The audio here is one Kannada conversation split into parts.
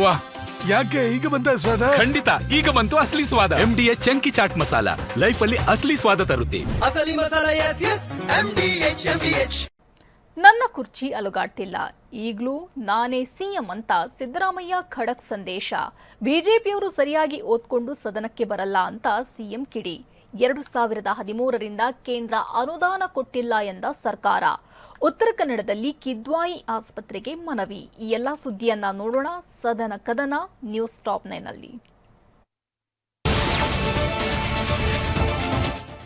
ವಾ ಯಾಕೆ ಈಗ ಬಂತ ಸ್ವಾದ? ಖಂಡಿತ ಈಗ ಬಂತು ಅಸಲಿ ಸ್ವಾದ. M D chunky chaat masala. Life ಅಲ್ಲಿ ಅಸಲಿ ಸ್ವಾದ ತರುತ್ತೆ. ಅಸಲಿ masala S S M D H M D H ನನ್ನ ಕುರ್ಚಿ ಅಲುಗಾಡ್ತಿಲ್ಲ. ಈಗಲೂ ನಾನೇ ಸಿಎಂ ಅಂತ ಸಿದ್ದರಾಮಯ್ಯ ಖಡಕ್ ಸಂದೇಶ. ಬಿಜೆಪಿಯವರು ಸರಿಯಾಗಿ ಓದ್ಕೊಂಡು ಸದನಕ್ಕೆ ಬರಲ್ಲ ಅಂತ ಸಿಎಂ ಕಿಡಿ. ಎರಡು ಸಾವಿರದ ಹದಿಮೂರರಿಂದ ಕೇಂದ್ರ ಅನುದಾನ ಕೊಟ್ಟಿಲ್ಲ ಎಂದ ಸರ್ಕಾರ. ಉತ್ತರ ಕನ್ನಡದಲ್ಲಿ ಕಿದ್ವಾಯಿ ಆಸ್ಪತ್ರೆಗೆ ಮನವಿ. ಈ ಎಲ್ಲ ಸುದ್ದಿಯನ್ನ ನೋಡೋಣ. ಸದನ ಕದನ ನ್ಯೂಸ್ ಟಾಪ್ ನೈನಲ್ಲಿ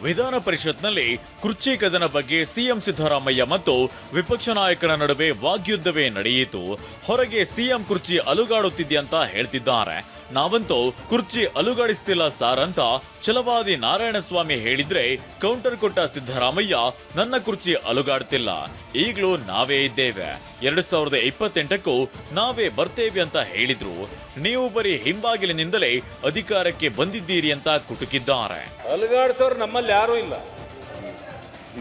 ವಿಧಾನ ಪರಿಷತ್ನಲ್ಲಿ ಕುರ್ಚಿ ಕದನ ಬಗ್ಗೆ ಸಿಎಂ ಸಿದ್ದರಾಮಯ್ಯ ಮತ್ತು ವಿಪಕ್ಷ ನಾಯಕರ ನಡುವೆ ವಾಗ್ಯುದ್ಧವೇ ನಡೆಯಿತು. ಹೊರಗೆ ಸಿಎಂ ಕುರ್ಚಿ ಅಲುಗಾಡುತ್ತಿದ್ಯಂತ ಹೇಳ್ತಿದ್ದಾರೆ. ನಾವಂತೂ ಕುರ್ಚಿ ಅಲುಗಾಡಿಸ್ತಿಲ್ಲ ಸಾರ್ ಅಂತ ಛಲವಾದಿ ನಾರಾಯಣಸ್ವಾಮಿ ಹೇಳಿದ್ರೆ ಕೌಂಟರ್ ಕೊಟ್ಟ ಸಿದ್ದರಾಮಯ್ಯ ನನ್ನ ಕುರ್ಚಿ ಅಲುಗಾಡ್ತಿಲ್ಲ. ಈಗಲೂ ನಾವೇ ಇದ್ದೇವೆ. ಎರಡ್ ಸಾವಿರದ ಇಪ್ಪತ್ತೆಂಟಕ್ಕೂ ನಾವೇ ಬರ್ತೇವೆ ಅಂತ ಹೇಳಿದ್ರು. ನೀವು ಬರೀ ಹಿಂಬಾಗಿಲಿನಿಂದಲೇ ಅಧಿಕಾರಕ್ಕೆ ಬಂದಿದ್ದೀರಿ ಅಂತ ಕುಟುಕಿದ್ದಾರೆ. ಅಲುಗಾಡ್ಸೋರು ನಮ್ಮಲ್ಲಿ ಯಾರೂ ಇಲ್ಲ.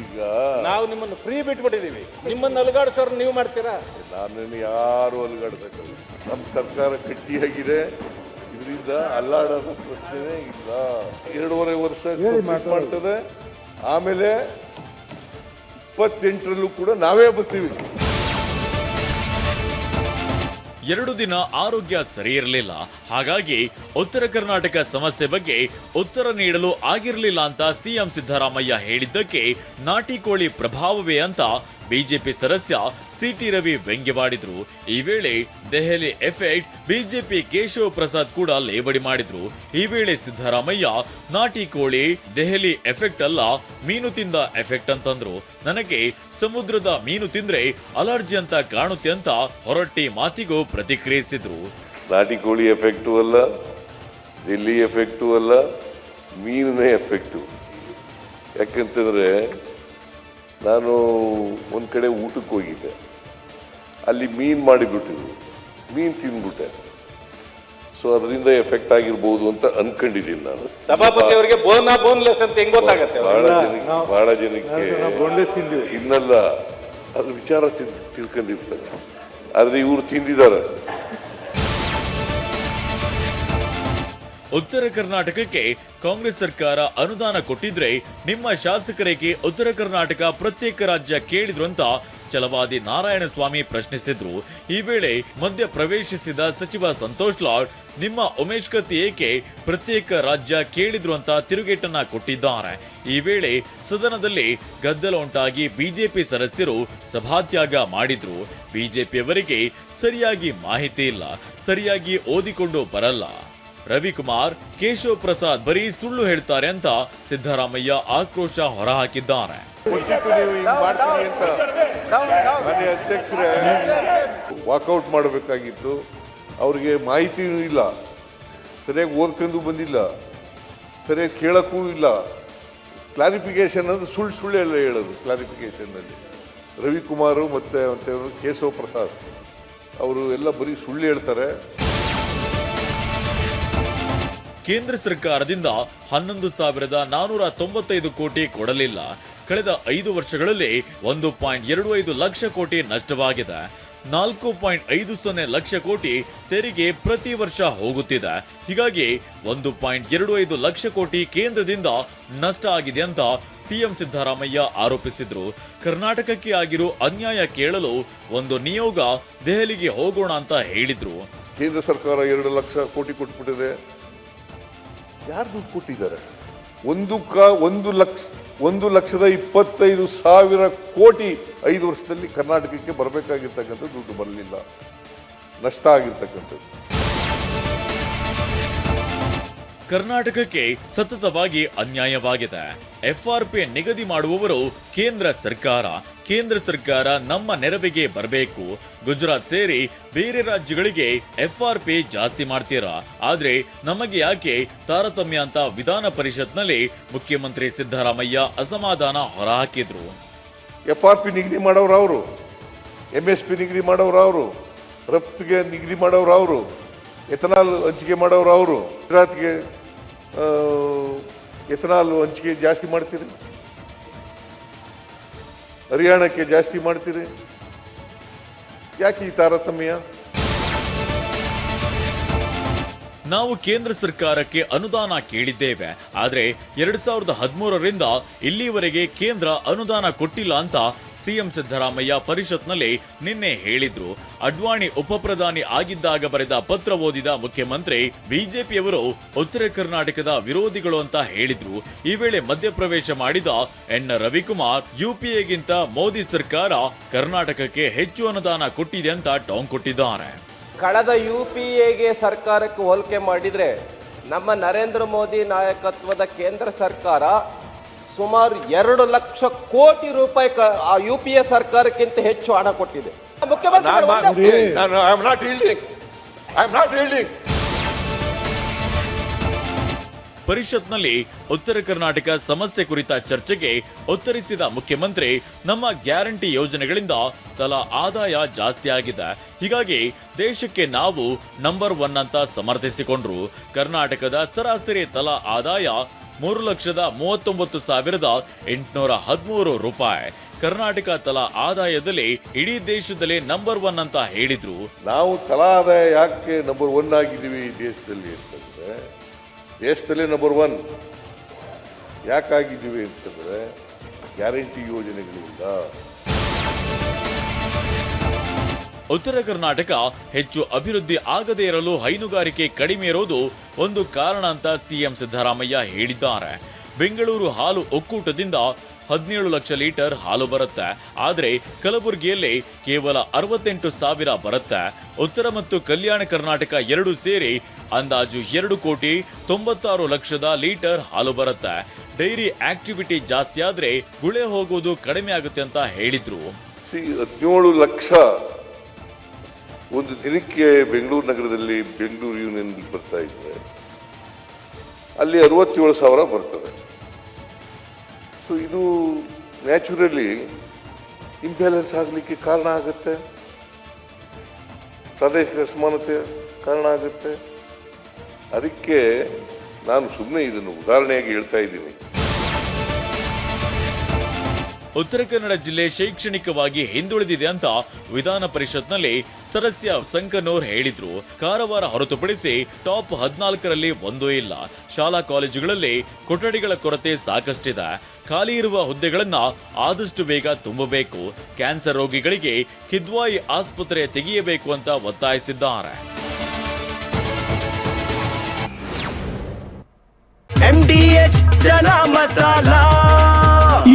ಈಗ ನಾವು ನಿಮ್ಮನ್ನು ಫ್ರೀ ಬಿಟ್ಬಿಟ್ಟಿದ್ದೀವಿ. ನಿಮ್ಮನ್ನು ಅಲುಗಾಡ್ಸೋರು ನೀವು ಮಾಡ್ತೀರಾ? ನಾನು ಯಾರು ಅಲುಗಾಡ್ಬೇಕಲ್ಲ. ನಮ್ಮ ಸರ್ಕಾರ ಗಟ್ಟಿಯಾಗಿದೆ. ಇದರಿಂದ ಅಲ್ಲಾಡೋದು ಪ್ರಶ್ನೆ ಇಲ್ಲ. ಎರಡೂವರೆ ವರ್ಷ ಮಾಡ್ತದೆ. ಆಮೇಲೆ ಇಪ್ಪತ್ತೆಂಟರಲ್ಲೂ ಕೂಡ ನಾವೇ ಬರ್ತೀವಿ. ಎರಡು ದಿನ ಆರೋಗ್ಯ ಸರಿ ಇರಲಿಲ್ಲ ಹಾಗಾಗಿ ಉತ್ತರ ಕರ್ನಾಟಕ ಸಮಸ್ಯೆ ಬಗ್ಗೆ ಉತ್ತರ ನೀಡಲು ಆಗಿರಲಿಲ್ಲ ಅಂತ ಸಿಎಂ ಸಿದ್ದರಾಮಯ್ಯ ಹೇಳಿದ್ದಕ್ಕೆ ನಾಟಿ ಕೋಳಿ ಪ್ರಭಾವವೇ ಅಂತ ಬಿಜೆಪಿ ಸದಸ್ಯ ಸಿಟಿ ರವಿ ವ್ಯಂಗ್ಯವಾಡಿದ್ರು ಈ ವೇಳೆ ದೆಹಲಿ ಎಫೆಕ್ಟ್ ಬಿಜೆಪಿ ಕೇಶವ ಪ್ರಸಾದ್ ಕೂಡ ಲೇವಡಿ ಮಾಡಿದ್ರು. ಈ ವೇಳೆ ಸಿದ್ದರಾಮಯ್ಯ, ನಾಟಿ ಕೋಳಿ ದೆಹಲಿ ಎಫೆಕ್ಟ್ ಅಲ್ಲ, ಮೀನು ತಿಂದ ಎಫೆಕ್ಟ್ ಅಂತಂದ್ರು. ನನಗೆ ಸಮುದ್ರದ ಮೀನು ತಿಂದ್ರೆ ಅಲರ್ಜಿ ಅಂತ ಕಾಣುತ್ತೆ ಅಂತ ಹೊರಟ್ಟಿ ಮಾತಿಗೂ ಪ್ರತಿಕ್ರಿಯಿಸಿದ್ರು. ನಾಟಿ ಕೋಳಿ ಎಫೆಕ್ಟು ಅಲ್ಲ ಡೆಲ್ಲಿ ಎಫೆಕ್ಟು ಅಲ್ಲ, ಮೀನಿನ ಎಫೆಕ್ಟು ಯಾಕಂತಂದರೆ ನಾನು ಒಂದು ಕಡೆ ಊಟಕ್ಕೆ ಹೋಗಿದ್ದೆ. ಅಲ್ಲಿ ಮೀನು ಮಾಡಿಬಿಟ್ಟಿದ್ರು. ಮೀನು ತಿಂದ್ಬಿಟ್ಟೆ ಸೊ ಅದರಿಂದ ಎಫೆಕ್ಟ್ ಆಗಿರ್ಬೋದು ಅಂತ ಅನ್ಕೊಂಡಿದ್ದೀನಿ ನಾನು. ಸಭಾಪತಿ ಅವರಿಗೆ ಬೋನ್ ಬೋನ್ಲೆಸ್ ಅಂತ ಹೆಂಗ್ ಗೊತ್ತಾಗತ್ತೆ ಬಹಳ ಜನಕ್ಕೆ ಬಹಳ ಜನಕ್ಕೆ ಇನ್ನಲ್ಲ ಅದು ವಿಚಾರ ತಿಳ್- ತಿಳ್ಕೊಂಡಿರ್ತಾರೆ ಆದ್ರೆ ಇವರು ತಿಂದಿದ್ದಾರೆ. ಉತ್ತರ ಕರ್ನಾಟಕಕ್ಕೆ ಕಾಂಗ್ರೆಸ್ ಸರ್ಕಾರ ಅನುದಾನ ಕೊಟ್ಟಿದ್ರೆ ನಿಮ್ಮ ಶಾಸಕರಿಗೆ ಉತ್ತರ ಕರ್ನಾಟಕ ಪ್ರತ್ಯೇಕ ರಾಜ್ಯ ಕೇಳಿದ್ರು ಅಂತ ಛಲವಾದಿ ನಾರಾಯಣಸ್ವಾಮಿ ಪ್ರಶ್ನಿಸಿದ್ರು. ಈ ವೇಳೆ ಮಧ್ಯ ಪ್ರವೇಶಿಸಿದ ಸಚಿವ ಸಂತೋಷ್ ಲಾಡ್ ನಿಮ್ಮ ಉಮೇಶ್ ಕತ್ತಿ ಏಕೆ ಪ್ರತ್ಯೇಕ ರಾಜ್ಯ ಕೇಳಿದ್ರು ಅಂತ ತಿರುಗೇಟನ್ನ ಕೊಟ್ಟಿದ್ದಾರೆ. ಈ ವೇಳೆ ಸದನದಲ್ಲಿ ಗದ್ದಲ ಉಂಟಾಗಿ ಬಿಜೆಪಿ ಸದಸ್ಯರು ಸಭಾತ್ಯಾಗ ಮಾಡಿದ್ರು. ಬಿಜೆಪಿಯವರಿಗೆ ಸರಿಯಾಗಿ ಮಾಹಿತಿ ಇಲ್ಲ. ಸರಿಯಾಗಿ ಓದಿಕೊಂಡು ಬರಲ್ಲ. ರವಿಕುಮಾರ್, ಕೇಶವ ಪ್ರಸಾದ್ ಬರೀ ಸುಳ್ಳು ಹೇಳ್ತಾರೆ ಅಂತ ಸಿದ್ದರಾಮಯ್ಯ ಆಕ್ರೋಶ ಹೊರಹಾಕಿದ್ದಾರೆ. ವಾಕ್ಔಟ್ ವಾಕೌಟ್ ಮಾಡಬೇಕಾಗಿತ್ತು. ಅವರಿಗೆ ಮಾಹಿತಿಯೂ ಇಲ್ಲ. ಸರಿಯಾಗಿ ಓದ್ಕೊಂಡು ಬಂದಿಲ್ಲ. ಸರಿಯಾಗಿ ಕೇಳಕ್ಕೂ ಇಲ್ಲ. ಕ್ಲಾರಿಫಿಕೇಶನ್ ಅಂದ್ರೆ ಸುಳ್ಳು ಸುಳ್ಳೆಲ್ಲ ಹೇಳೋದು ಕ್ಲಾರಿಫಿಕೇಶನ್ನಲ್ಲಿ ರವಿಕುಮಾರು ಮತ್ತು ಮತ್ತೆ ಕೇಶವ ಪ್ರಸಾದ್, ಅವರು ಎಲ್ಲ ಬರೀ ಸುಳ್ಳು ಹೇಳ್ತಾರೆ. ಕೇಂದ್ರ ಸರ್ಕಾರದಿಂದ ಹನ್ನೊಂದು ಸಾವಿರದ ನಾನೂರ ತೊಂಬತ್ತೈದು ಕೋಟಿ ಕೊಡಲಿಲ್ಲ. ಕಳೆದ ಐದು ವರ್ಷಗಳಲ್ಲಿ ಒಂದು ಪಾಯಿಂಟ್ ಎರಡು ಐದು ಲಕ್ಷ ಕೋಟಿ ನಷ್ಟವಾಗಿದೆ. ನಾಲ್ಕು ಪಾಯಿಂಟ್ ಐದು ಸೊನ್ನೆ ಲಕ್ಷ ಕೋಟಿ ತೆರಿಗೆ ಪ್ರತಿ ವರ್ಷ ಹೋಗುತ್ತಿದೆ. ಹೀಗಾಗಿ ಒಂದು ಪಾಯಿಂಟ್ ಎರಡು ಐದು ಲಕ್ಷ ಕೋಟಿ ಕೇಂದ್ರದಿಂದ ನಷ್ಟ ಆಗಿದೆ ಅಂತ ಸಿಎಂ ಸಿದ್ದರಾಮಯ್ಯ ಆರೋಪಿಸಿದ್ರು. ಕರ್ನಾಟಕಕ್ಕೆ ಆಗಿರೋ ಅನ್ಯಾಯ ಕೇಳಲು ಒಂದು ನಿಯೋಗ ದೆಹಲಿಗೆ ಹೋಗೋಣ ಅಂತ ಹೇಳಿದ್ರು. ಕೇಂದ್ರ ಸರ್ಕಾರ ಎರಡು ಲಕ್ಷ ಕೋಟಿ ಕೊಟ್ಬಿಟ್ಟಿದೆ. ಯಾರು ದುಡ್ಡು ಕೊಟ್ಟಿದ್ದಾರೆ? ಒಂದು ಕ, ಒಂದು ಲಕ್ಷ, ಒಂದು ಲಕ್ಷದ ಇಪ್ಪತ್ತೈದು ಸಾವಿರ ಕೋಟಿ ಐದು ವರ್ಷದಲ್ಲಿ ಕರ್ನಾಟಕಕ್ಕೆ ಬರಬೇಕಾಗಿರ್ತಕ್ಕಂಥ ದುಡ್ಡು ಬರಲಿಲ್ಲ. ನಷ್ಟ ಆಗಿರ್ತಕ್ಕಂಥದ್ದು. ಕರ್ನಾಟಕಕ್ಕೆ ಸತತವಾಗಿ ಅನ್ಯಾಯವಾಗಿದೆ. ಎಫ್ಆರ್ಪಿ ನಿಗದಿ ಮಾಡುವವರು ಕೇಂದ್ರ ಸರ್ಕಾರ. ಕೇಂದ್ರ ಸರ್ಕಾರ ನಮ್ಮ ನೆರವಿಗೆ ಬರಬೇಕು. ಗುಜರಾತ್ ಸೇರಿ ಬೇರೆ ರಾಜ್ಯಗಳಿಗೆ ಎಫ್ಆರ್ಪಿ ಜಾಸ್ತಿ ಮಾಡ್ತೀರಾ? ಆದ್ರೆ ನಮಗೆ ಯಾಕೆ ತಾರತಮ್ಯ ಅಂತ ವಿಧಾನ ಪರಿಷತ್ನಲ್ಲಿ ಮುಖ್ಯಮಂತ್ರಿ ಸಿದ್ದರಾಮಯ್ಯ ಅಸಮಾಧಾನ ಹೊರಹಾಕಿದ್ರು. ಎಫ್ಆರ್ಪಿ ನಿಗದಿ ಮಾಡೋರು ಅವರು. ಎಂ ಎಸ್ ಪಿ ನಿಗದಿ ಮಾಡೋರು ಅವರು. ರಫ್ತಿಗೆ ನಿಗದಿ ಮಾಡೋರು ಅವರು. ಎಥನಾಲ್ ಹಂಚಿಕೆ ಮಾಡೋರು ಅವರು. ಗುಜರಾತ್ಗೆ ಎಥನಾಲ್ ಹಂಚಿಕೆ ಜಾಸ್ತಿ ಮಾಡ್ತೀರಿ? ಹರಿಯಾಣಕ್ಕೆ ಜಾಸ್ತಿ ಮಾಡ್ತೀರಿ? ಯಾಕೆ ಈ ತಾರತಮ್ಯ? ನಾವು ಕೇಂದ್ರ ಸರ್ಕಾರಕ್ಕೆ ಅನುದಾನ ಕೇಳಿದ್ದೇವೆ. ಆದರೆ ಎರಡ್ ಸಾವಿರದ ಹದಿಮೂರರಿಂದ ಇಲ್ಲಿವರೆಗೆ ಕೇಂದ್ರ ಅನುದಾನ ಕೊಟ್ಟಿಲ್ಲ ಅಂತ ಸಿಎಂ ಸಿದ್ದರಾಮಯ್ಯ ಪರಿಷತ್ನಲ್ಲಿ ನಿನ್ನೆ ಹೇಳಿದ್ರು. ಅಡ್ವಾಣಿ ಉಪಪ್ರಧಾನಿ ಆಗಿದ್ದಾಗ ಬರೆದ ಪತ್ರ ಓದಿದ ಮುಖ್ಯಮಂತ್ರಿ ಬಿಜೆಪಿಯವರು ಉತ್ತರ ಕರ್ನಾಟಕದ ವಿರೋಧಿಗಳು ಅಂತ ಹೇಳಿದ್ರು. ಈ ವೇಳೆ ಮಧ್ಯಪ್ರವೇಶ ಮಾಡಿದ ಎನ್ ರವಿಕುಮಾರ್ ಯುಪಿಎಗಿಂತ ಮೋದಿ ಸರ್ಕಾರ ಕರ್ನಾಟಕಕ್ಕೆ ಹೆಚ್ಚು ಅನುದಾನ ಕೊಟ್ಟಿದೆ ಅಂತ ಟಾಂಗ್ ಕೊಟ್ಟಿದ್ದಾರೆ. ಕಳೆದ ಯು ಪಿ ಎಗೆ ಸರ್ಕಾರಕ್ಕೆ ಹೋಲಿಕೆ ಮಾಡಿದರೆ ನಮ್ಮ ನರೇಂದ್ರ ಮೋದಿ ನಾಯಕತ್ವದ ಕೇಂದ್ರ ಸರ್ಕಾರ ಸುಮಾರು ಎರಡು ಲಕ್ಷ ಕೋಟಿ ರೂಪಾಯಿ ಆ ಯು ಪಿ ಎ ಸರ್ಕಾರಕ್ಕಿಂತ ಹೆಚ್ಚು ಹಣ ಕೊಟ್ಟಿದೆ. ಮುಖ್ಯಮಂತ್ರಿಗಳು ಪರಿಷತ್ನಲ್ಲಿ ಉತ್ತರ ಕರ್ನಾಟಕ ಸಮಸ್ಯೆ ಕುರಿತ ಚರ್ಚೆಗೆ ಉತ್ತರಿಸಿದ ಮುಖ್ಯಮಂತ್ರಿ, ನಮ್ಮ ಗ್ಯಾರಂಟಿ ಯೋಜನೆಗಳಿಂದ ತಲಾ ಆದಾಯ ಜಾಸ್ತಿ ಆಗಿದೆ. ಹೀಗಾಗಿ ದೇಶಕ್ಕೆ ನಾವು ನಂಬರ್ ಒನ್ ಅಂತ ಸಮರ್ಥಿಸಿಕೊಂಡ್ರು. ಕರ್ನಾಟಕದ ಸರಾಸರಿ ತಲಾ ಆದಾಯ ಮೂರು ಲಕ್ಷದ ಮೂವತ್ತೊಂಬತ್ತು ಸಾವಿರದ ಎಂಟುನೂರ ಹದಿಮೂರು ರೂಪಾಯಿ. ಕರ್ನಾಟಕ ತಲಾ ಆದಾಯದಲ್ಲಿ ಇಡೀ ದೇಶದಲ್ಲಿ ನಂಬರ್ ಒನ್ ಅಂತ ಹೇಳಿದ್ರು. ನಾವು ತಲಾ ಆದಾಯ ಯಾಕೆ ನಂಬರ್ ಒನ್ ಆಗಿದ್ದೀವಿ ದೇಶದಲ್ಲಿ ಅಂತಂದ್ರೆ ದೇಶದಲ್ಲೇ ನಂಬರ್ ಒನ್ ಯಾಕಾಗಿದ್ದೀವಿ ಅಂತಂದರೆ ಗ್ಯಾರಂಟಿ ಯೋಜನೆಗಳಿಂದ. ಉತ್ತರ ಕರ್ನಾಟಕ ಹೆಚ್ಚು ಅಭಿವೃದ್ಧಿ ಆಗದೇ ಇರಲು ಹೈನುಗಾರಿಕೆ ಕಡಿಮೆ ಇರೋದು ಒಂದು ಕಾರಣ ಅಂತ ಸಿಎಂ ಸಿದ್ದರಾಮಯ್ಯ ಹೇಳಿದ್ದಾರೆ. ಬೆಂಗಳೂರು ಹಾಲು ಒಕ್ಕೂಟದಿಂದ ಹದಿನೇಳು ಲಕ್ಷ ಲೀಟರ್ ಹಾಲು ಬರುತ್ತೆ. ಆದರೆ ಕಲಬುರಗಿಯಲ್ಲಿ ಕೇವಲ ಅರವತ್ತೆಂಟು ಸಾವಿರ ಬರುತ್ತೆ. ಉತ್ತರ ಮತ್ತು ಕಲ್ಯಾಣ ಕರ್ನಾಟಕ ಎರಡು ಸೇರಿ ಅಂದಾಜು ಎರಡು ಕೋಟಿ ತೊಂಬತ್ತಾರು ಲಕ್ಷದ ಲೀಟರ್ ಹಾಲು ಬರುತ್ತೆ. ಡೈರಿ ಆಕ್ಟಿವಿಟಿ ಜಾಸ್ತಿ ಆದರೆ ಗುಳೆ ಹೋಗೋದು ಕಡಿಮೆ ಆಗುತ್ತೆ ಅಂತ ಹೇಳಿದ್ರು. ಹದಿನೇಳು ಲಕ್ಷ ಒಂದು ದಿನಕ್ಕೆ ಬೆಂಗಳೂರು ನಗರದಲ್ಲಿ ಬೆಂಗಳೂರು ಯೂನಿಯನ್ ಬರ್ತಾ ಇದ್ದಾರೆ ಅಲ್ಲಿ ಅರವತ್ತೇಳು ಸಾವಿರ ಬರ್ತದೆ. ಸೊ ಇದು ನ್ಯಾಚುರಲಿ ಇಂಬ್ಯಾಲೆನ್ಸ್ ಆಗಲಿಕ್ಕೆ ಕಾರಣ ಆಗುತ್ತೆ. ಪ್ರಾದೇಶಿಕ ಅಸಮಾನತೆ ಕಾರಣ ಆಗುತ್ತೆ. ಅದಕ್ಕೆ ನಾನು ಸುಮ್ಮನೆ ಇದನ್ನು ಉದಾಹರಣೆಯಾಗಿ ಹೇಳ್ತಾ ಇದ್ದೀನಿ. ಉತ್ತರ ಕನ್ನಡ ಜಿಲ್ಲೆ ಶೈಕ್ಷಣಿಕವಾಗಿ ಹಿಂದುಳಿದಿದೆ ಅಂತ ವಿಧಾನ ಪರಿಷತ್ನಲ್ಲಿ ಸದಸ್ಯ ಸಂಕನೂರ್ ಹೇಳಿದ್ರು. ಕಾರವಾರ ಹೊರತುಪಡಿಸಿ ಟಾಪ್ ಹದಿನಾಲ್ಕರಲ್ಲಿ ಒಂದೂ ಇಲ್ಲ. ಶಾಲಾ ಕಾಲೇಜುಗಳಲ್ಲಿ ಕೊಠಡಿಗಳ ಕೊರತೆ ಸಾಕಷ್ಟಿದೆ. ಖಾಲಿ ಇರುವ ಹುದ್ದೆಗಳನ್ನ ಆದಷ್ಟು ಬೇಗ ತುಂಬಬೇಕು. ಕ್ಯಾನ್ಸರ್ ರೋಗಿಗಳಿಗೆ ಕಿದ್ವಾಯಿ ಆಸ್ಪತ್ರೆ ತೆಗೆಯಬೇಕು ಅಂತ ಒತ್ತಾಯಿಸಿದ್ದಾರೆ. MDH ಜನ ಮಸಾಲ.